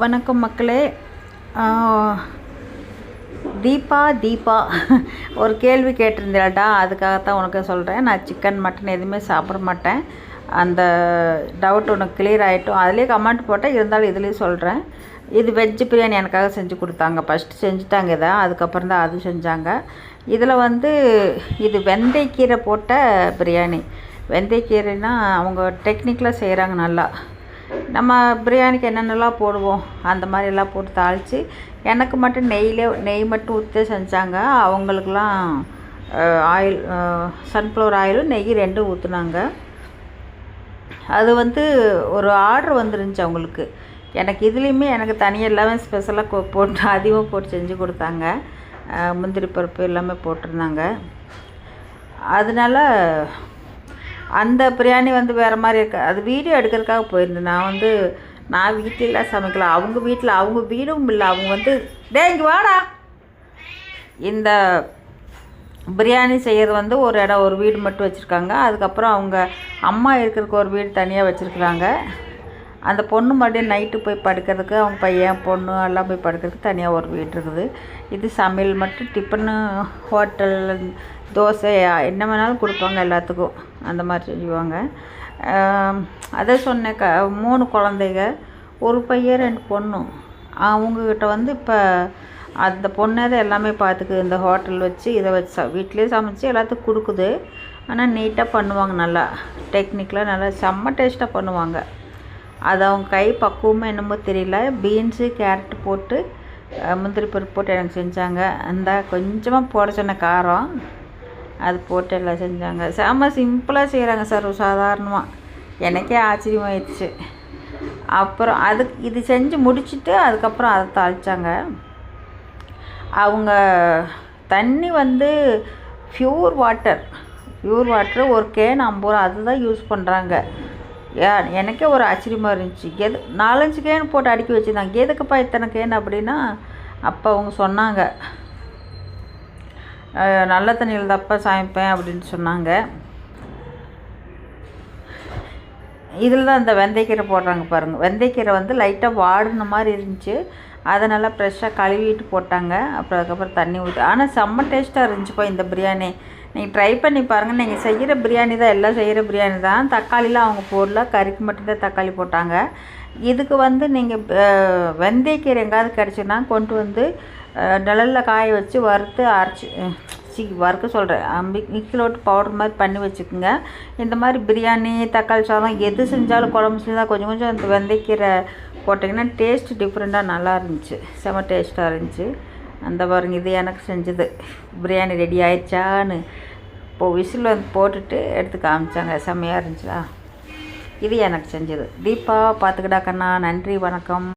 வணக்கம் மக்களே. தீபா தீபா. ஒரு கேள்வி கேட்டிருந்தேடா அதுக்காகத்தான் உனக்கு சொல்கிறேன் நான் சிக்கன் மட்டன் எதுவுமே சாப்பிட மாட்டேன். அந்த டவுட் உனக்கு கிளியர் ஆகிட்டும் அதுலேயே கமெண்ட் போட்டேன். இருந்தாலும் இதுலேயும் சொல்கிறேன் இது வெஜ்ஜு பிரியாணி எனக்காக செஞ்சு கொடுத்தாங்க. ஃபஸ்ட்டு செஞ்சுட்டாங்க இதை. அதுக்கப்புறம் தான் அது செஞ்சாங்க. இதில் வந்து இது வெந்தயக்கீரை போட்ட பிரியாணி. வெந்தயக்கீரைனா அவங்க டெக்னிக்கலாக செய்கிறாங்க நல்லா. நம்ம பிரியாணிக்கு என்னென்னலாம் போடுவோம் அந்த மாதிரிலாம் போட்டு தாளித்து எனக்கு மட்டும் நெய்யிலே நெய் மட்டும் ஊற்றி செஞ்சாங்க. அவங்களுக்கெலாம் ஆயில் சன்ஃப்ளவர் ஆயிலும் நெய் ரெண்டும் ஊற்றுனாங்க அது வந்து ஒரு ஆர்டர் வந்துருந்துச்சு அவங்களுக்கு. எனக்கு இதுலேயுமே எனக்கு தனியாக எல்லாமே ஸ்பெஷலாக போட்டு அதிகமாக போட்டு செஞ்சு கொடுத்தாங்க. முந்திரி பருப்பு எல்லாமே போட்டிருந்தாங்க. அதனால அந்த பிரியாணி வந்து வேறு மாதிரி இருக்கு. அது வீடியோ எடுக்கிறதுக்காக போயிருந்தேன். நான் வந்து நான் வீட்டிலலாம் சமைக்கல. அவங்க வீட்டில் அவங்க வீடும் இல்லை. அவங்க வந்து டே இங்கே வாடா. இந்த பிரியாணி செய்கிறது வந்து ஒரு இடம் ஒரு வீடு மட்டும் வச்சுருக்காங்க. அதுக்கப்புறம் அவங்க அம்மா இருக்கிறதுக்கு ஒரு வீடு தனியாக வச்சுருக்குறாங்க. அந்த பொண்ணு மறுபடியும் நைட்டு போய் படுக்கிறதுக்கு அவங்க பையன் பொண்ணு எல்லாம் போய் படுக்கிறதுக்கு தனியாக ஒரு வீடு இருக்குது. இது சமையல் மட்டும் டிஃபனு ஹோட்டல் தோசை என்ன வேணாலும் கொடுப்பாங்க எல்லாத்துக்கும். அந்த மாதிரி செய்வாங்க அதை சொன்னேன் க மூணு குழந்தைங்க ஒரு பையன் ரெண்டு பொண்ணும். அவங்கக்கிட்ட வந்து இப்போ அந்த பொண்ணே தான் எல்லாமே பார்த்துக்குது இந்த ஹோட்டல் வச்சு இதை வச்சு ச வீட்லேயே சமைச்சு எல்லாத்துக்கும் கொடுக்குது. ஆனால் நீட்டாக பண்ணுவாங்க நல்லா. டெக்னிக்கலாக நல்லா செம்ம டேஸ்ட்டாக பண்ணுவாங்க. அது அவங்க கை பக்குவமாக என்னமோ தெரியல. பீன்ஸு கேரட் போட்டு முந்திரி பருப்பு போட்டு எனக்கு செஞ்சாங்க. அந்த கொஞ்சமாக போட சொன்ன காரம் அது போட்டு எல்லாம் செஞ்சாங்க. செம்ம சிம்பிளாக செய்கிறாங்க சார் சாதாரணமாக எனக்கே ஆச்சரியமாயிடுச்சு. அப்புறம் அதுக்கு இது செஞ்சு முடிச்சுட்டு அதுக்கப்புறம் அதை தாளித்தாங்க அவங்க தண்ணி வந்து ப்யூர் வாட்டர் ப்யூர் வாட்டர் ஒரு கேன் ஐம்பது ரூபா அதுதான் யூஸ் பண்ணுறாங்க ஏன் எனக்கே ஒரு ஆச்சரியமாக இருந்துச்சு. எது நாலஞ்சு கேன் போட்டு அடுக்கி வச்சுருந்தாங்க. எதுக்குப்பா இத்தனை கேன் அப்படின்னா அப்போ அவங்க சொன்னாங்க. நல்ல தண்ணியில் தப்பா சமைப்பேன் அப்படின்னு சொன்னாங்க. இதில் தான் இந்த வெந்தயக்கீரை போடுறாங்க பாருங்கள் வெந்தயக்கீரை வந்து லைட்டாக வாடின மாதிரி இருந்துச்சு. அதை நல்லா ஃப்ரெஷ்ஷாக கழுவிட்டு போட்டாங்க. அப்புறம் அதுக்கப்புறம் தண்ணி ஊற்றி ஆனால் செம்ம டேஸ்ட்டாக இருந்துச்சுப்பா இந்த பிரியாணி. நீங்கள் ட்ரை பண்ணி பாருங்கள் நீங்கள் செய்கிற பிரியாணி தான் எல்லாம் செய்கிற பிரியாணி தான். தக்காளிலாம் அவங்க போடல கறிக்கு மட்டும்தான் தக்காளி போட்டாங்க. இதுக்கு வந்து நீங்கள் வெந்தயக்கீரை எங்காவது கிடச்சின்னா கொண்டு வந்து நிழலில் காய வச்சு வறுத்து அரைச்சி சி வறுக்க சொல்கிறேன் மிக்சியில் விட்டு பவுடர் மாதிரி பண்ணி வச்சுக்கோங்க. இந்த மாதிரி பிரியாணி தக்காளி சாதம் எது செஞ்சாலும் குழம்பு செஞ்சால் கொஞ்சம் கொஞ்சம் அந்த வெந்தயக்கீரை போட்டிங்கன்னா டேஸ்ட் டிஃப்ரெண்ட்டாக நல்லா இருந்துச்சு. செம டேஸ்ட்டாக இருந்துச்சு. அந்த பாருங்க இது எனக்கு செஞ்சது. பிரியாணி ரெடி ஆயிடுச்சான்னு இப்போது விசில் வந்து போட்டுட்டு எடுத்து காமிச்சாங்க. செம்மையாக இருந்துச்சா இது எனக்கு செஞ்சது. தீபா பார்த்துக்கிட்டாக்கண்ணா நன்றி வணக்கம்.